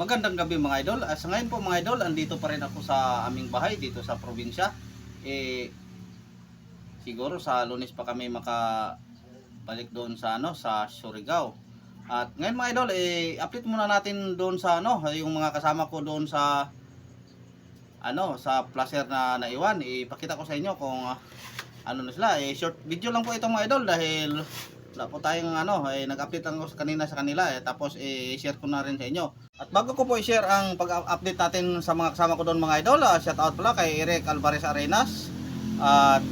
Magandang gabi mga idol. At sa ngayon po mga idol, andito pa rin ako sa aming bahay dito sa probinsya. Eh siguro sa Lunes pa kami makabalik doon sa ano sa Surigao. At ngayon mga idol, eh update muna natin doon sa ano, yung mga kasama ko doon sa ano, sa placer na naiwan. Ipakita ko sa inyo kung ah, ano na sila. Eh short video lang po ito mga idol dahil wala po tayong ano, eh, nag-update lang ako kanina sa kanila eh, tapos eh, share ko na rin sa inyo. At bago ko po i-share ang pag-update natin sa mga kasama ko doon mga idol, ah, shout out pala kay Eric Alvarez Arenas at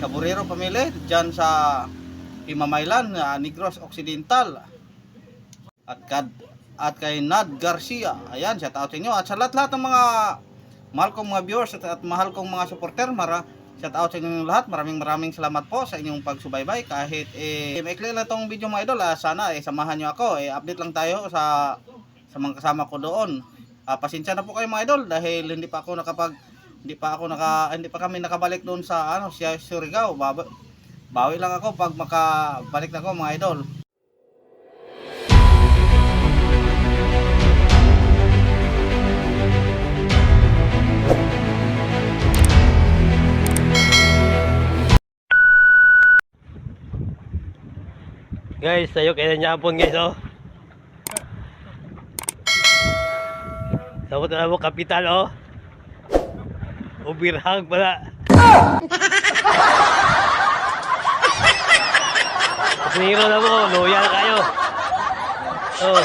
Caburero Pamili dyan sa Himamaylan, uh, Negros Occidental at, kad, at kay Nad Garcia. Ayan, shout out sa inyo. At sa lahat-lahat ng mga mahal kong mga viewers at, at mahal kong mga supporter, mara, shout out sa inyong lahat. Maraming maraming salamat po sa inyong pagsubaybay. Kahit eh, maikli lang tong video mga idol, ah, sana eh, samahan nyo ako. Eh, update lang tayo sa sa mga kasama ko doon. Ah, pasensya na po kayo mga idol dahil hindi pa ako nakapag hindi pa ako naka hindi pa kami nakabalik doon sa ano Surigao. Bawi lang ako pag makabalik na ako mga idol. Guys, tayo kaya niya hapon guys oh. Sabot na mo kapital oh. Ubirhang pala. Siniro na mo, loyal kayo. Oh.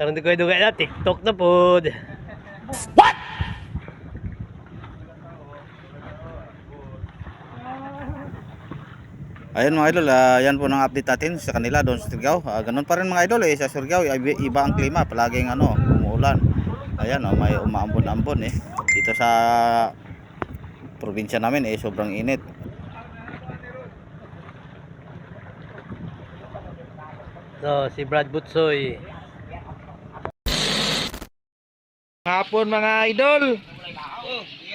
Karang di ko dugay na, TikTok na po. Ayun mga idol, ah, yan po ng update natin sa kanila doon sa Surigao. Ah, ganun pa rin mga idol eh, sa Surigao iba, ang klima, palaging ano, umuulan. Ayan, oh, may umaambon-ambon eh. Dito sa probinsya namin eh, sobrang init. So, si Brad Butsoy. Hapon mga idol.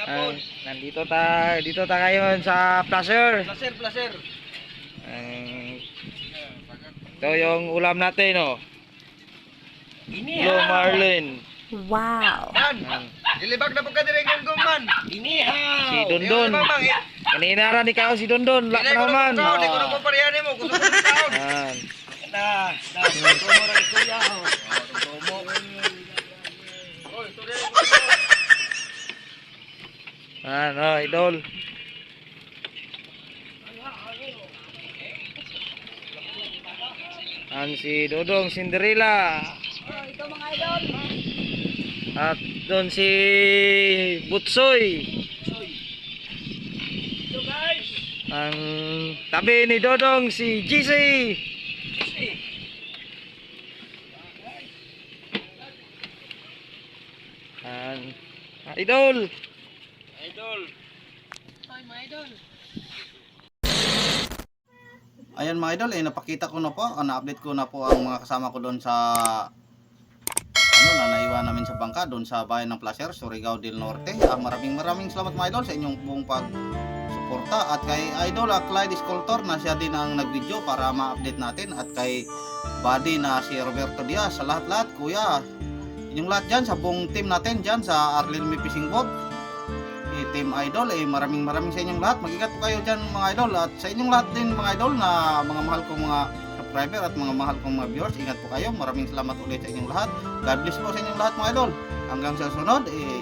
Ah, nandito ta dito ta ngayon sa Placer. Placer, placer. Ah, ito yung ulam natin oh. Hello Marlin. Wow. Ah, Ilibag na po ka dire ng guman. si Dondon. Kanina ra ni kao si Dondon. Lak na man. po parehani mo, gusto ko ng taon. Ah, Na, na, tumo ra ikuya ho. Tumo. ano idol. Ang si Dodong Cinderella. At doon si Butsoy. Ang tabi ni Dodong si GC. Ang idol. Ayan mga idol, eh, napakita ko na po, ah, na-update ko na po ang mga kasama ko doon sa ano na naiwan namin sa bangka doon sa bayan ng Placer, Surigao del Norte. Ah, maraming maraming salamat mga idol sa inyong buong pag suporta at kay Idol uh, Clyde Sculptor na siya din ang nag-video para ma-update natin. At kay Buddy na si Roberto Diaz. Sa lahat-lahat kuya. Inyong lahat dyan sa buong team natin dyan sa Arlene Fishing Boat Team Idol eh maraming maraming sa inyong lahat. Mag-ingat po kayo dyan mga idol. At sa inyong lahat din mga idol na mga mahal kong mga subscriber at mga mahal kong mga viewers ingat po kayo. Maraming salamat ulit sa inyong lahat. God bless po sa inyong lahat mga idol. Hanggang sa sunod eh